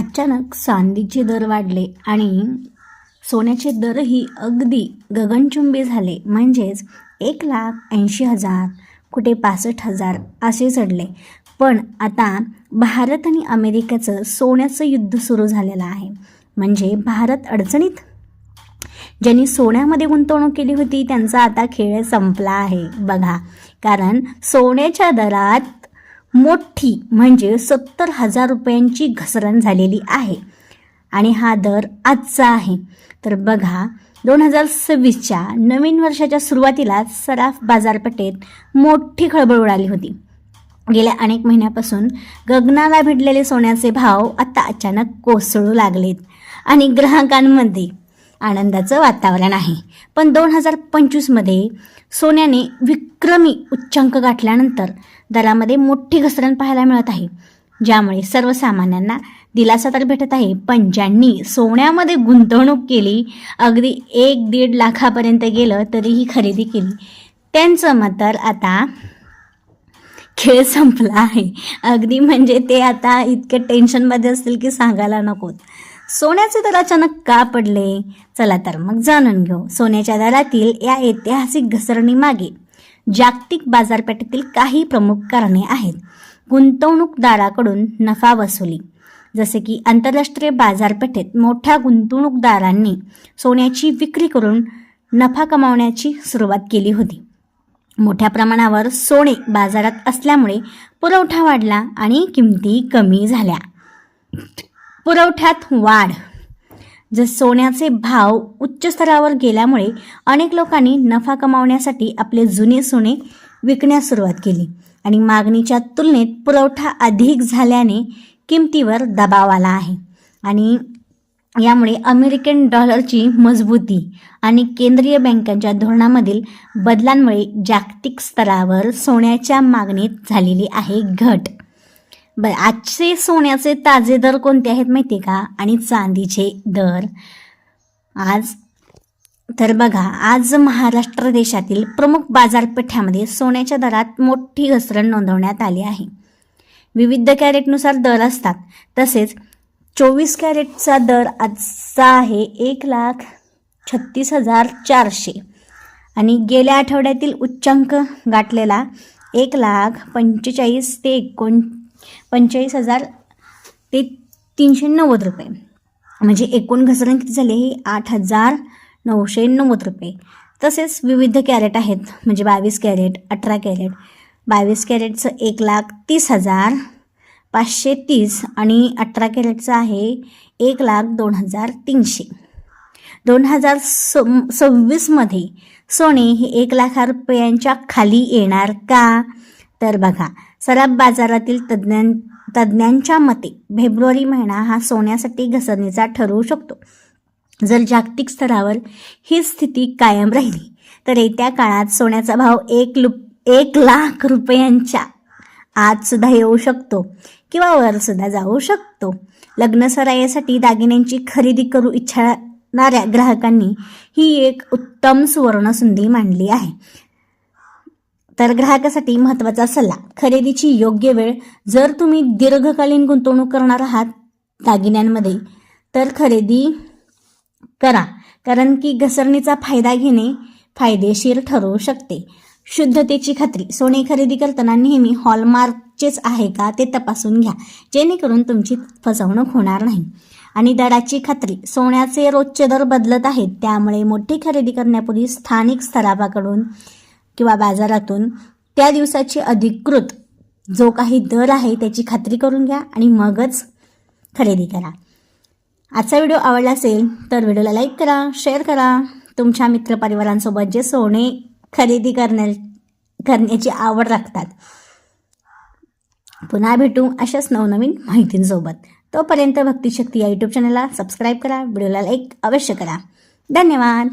अचानक चांदीचे दर वाढले आणि सोन्याचे दरही अगदी गगनचुंबी झाले. म्हणजेच एक लाख ऐंशी हजार कुठे पासष्ट हजार असे चढले. पण आता भारत आणि अमेरिकेचं सोन्याचं युद्ध सुरू झालेलं आहे. म्हणजे भारत अडचणीत? ज्यांनी सोन्यामध्ये गुंतवणूक केली होती त्यांचा आता खेळ संपला आहे. बघा कारण सोन्याच्या दरात मोठी म्हणजे सत्तर हजार रुपयांची घसरण झालेली आहे. आणि हा दर आजचा आहे. तर बघा दोन हजार सव्वीसच्या नवीन वर्षाच्या सुरुवातीला सराफ बाजारपेठेत मोठी खळबळ उडाली होती. गेल्या अनेक महिन्यापासून गगनाला भिडलेले सोन्याचे भाव आता अचानक कोसळू लागलेत. आणि ग्राहकांमध्ये आनंदाचं वातावरण आहे. पण दोन हजार पंचवीसमध्ये सोन्याने विक्रमी उच्चांक गाठल्यानंतर दरामध्ये मोठी घसरण पाहायला मिळत आहे. ज्यामुळे सर्वसामान्यांना दिलासा तर भेटत आहे पण ज्यांनी सोन्यामध्ये गुंतवणूक केली अगदी एक दीड लाखापर्यंत गेलं तरीही खरेदी केली. त्यांचं मत तर आता खेळ संपला आहे. अगदी म्हणजे ते आता इतके टेन्शनमध्ये असतील की सांगायला नकोत. सोन्याचे दर अचानक का पडले? चला तर मग जाणून घेऊ. सोन्याच्या दरातील या ऐतिहासिक घसरणीमागे जागतिक बाजारपेठेतील काही प्रमुख कारणे आहेत. गुंतवणूकदाराकडून नफा वसुली. जसे की आंतरराष्ट्रीय बाजारपेठेत मोठ्या गुंतवणूकदारांनी सोन्याची विक्री करून नफा कमावण्याची सुरुवात केली होती. मोठ्या प्रमाणावर सोने बाजारात असल्यामुळे पुरवठा वाढला आणि किमती कमी झाल्या. पुरवठ्यात वाढ. जर सोन्याचे भाव उच्च स्तरावर गेल्यामुळे अनेक लोकांनी नफा कमावण्यासाठी आपले जुने सोने विकण्यास सुरुवात केली आणि मागणीच्या तुलनेत पुरवठा अधिक झाल्याने किमतीवर दबाव आला आहे. आणि यामुळे अमेरिकन डॉलरची मजबूती आणि केंद्रीय बँकांच्या धोरणामधील बदलांमुळे जागतिक स्तरावर सोन्याच्या मागणीत झालेली आहे घट. बरं आजचे सोन्याचे ताजे दर कोणते आहेत माहिती आहे का? आणि चांदीचे दर. आज तर बघा आज महाराष्ट्र देशातील प्रमुख बाजारपेठामध्ये सोन्याच्या दरात मोठी घसरण नोंदवण्यात आली आहे. विविध कॅरेटनुसार दर असतात. तसेच चोवीस कॅरेटचा दर आजचा आहे एक लाख छत्तीस हजार चारशे. आणि गेल्या आठवड्यातील उच्चांक गाठलेला एक लाख पंचेचाळीस ते एकोण पंचेचाळीस हजार ते तीनशे नव्वद रुपये. म्हणजे एकूण घसरण किती झाली ही आठ हजार नऊशे नव्वद रुपये. तसेच विविध कॅरेट आहेत. म्हणजे बावीस कॅरेट अठरा कॅरेट. बावीस कॅरेटचं एक लाख तीस हजार पाचशे तीस आणि अठरा कॅरेटचं आहे एक लाख दोन हजार तीनशे. दोन हजार स सव्वीसमध्ये सोने हे एक लाखा रुपयांच्या खाली येणार का? तर बघा सराफ बाजारातील तज्ज्ञां तज्ज्ञांच्या मते फेब्रुवारी महिना हा सोन्यासाठी घसरणीचा ठरवू शकतो. जर जागतिक स्तरावर ही स्थिती कायम राहिली तर येत्या काळात सोन्याचा भाव एक लु एक लाख रुपयांच्या आज सुद्धा येऊ शकतो किंवा वर सुद्धा जाऊ शकतो. लग्नसरायासाठी दागिन्यांची खरेदी करू इच्छा ग्राहकांनी ही एक उत्तम सुवर्णसंधी मांडली आहे. तर ग्राहकासाठी महत्त्वाचा सल्ला. खरेदीची योग्य वेळ. जर तुम्ही दीर्घकालीन गुंतवणूक करणार आहात दागिन्यांमध्ये तर खरेदी करा. कारण की घसरणीचा फायदा घेणे फायदेशीर ठरू शकते. शुद्धतेची खात्री. सोने खरेदी करताना नेहमी हॉलमार्कचेच आहे का ते तपासून घ्या. जेणेकरून तुमची फसवणूक होणार नाही. आणि दराची खात्री. सोन्याचे रोजचे दर बदलत आहेत. त्यामुळे मोठी खरेदी करण्यापूर्वी स्थानिक स्तरावाकडून किंवा बाजारातून त्या दिवसाची अधिकृत जो काही दर आहे त्याची खात्री करून घ्या आणि मगच खरेदी करा. आजचा व्हिडिओ आवडला असेल तर व्हिडिओला लाईक करा शेअर करा. तुमच्या मित्रपरिवारांसोबत जे सोने खरेदी करण्या करण्याची आवड राखतात. पुन्हा भेटू अशाच नवनवीन माहितींसोबत. तोपर्यंत भक्तिशक्ती या यूट्यूब चॅनलला सबस्क्राईब करा व्हिडिओला लाईक अवश्य करा. धन्यवाद!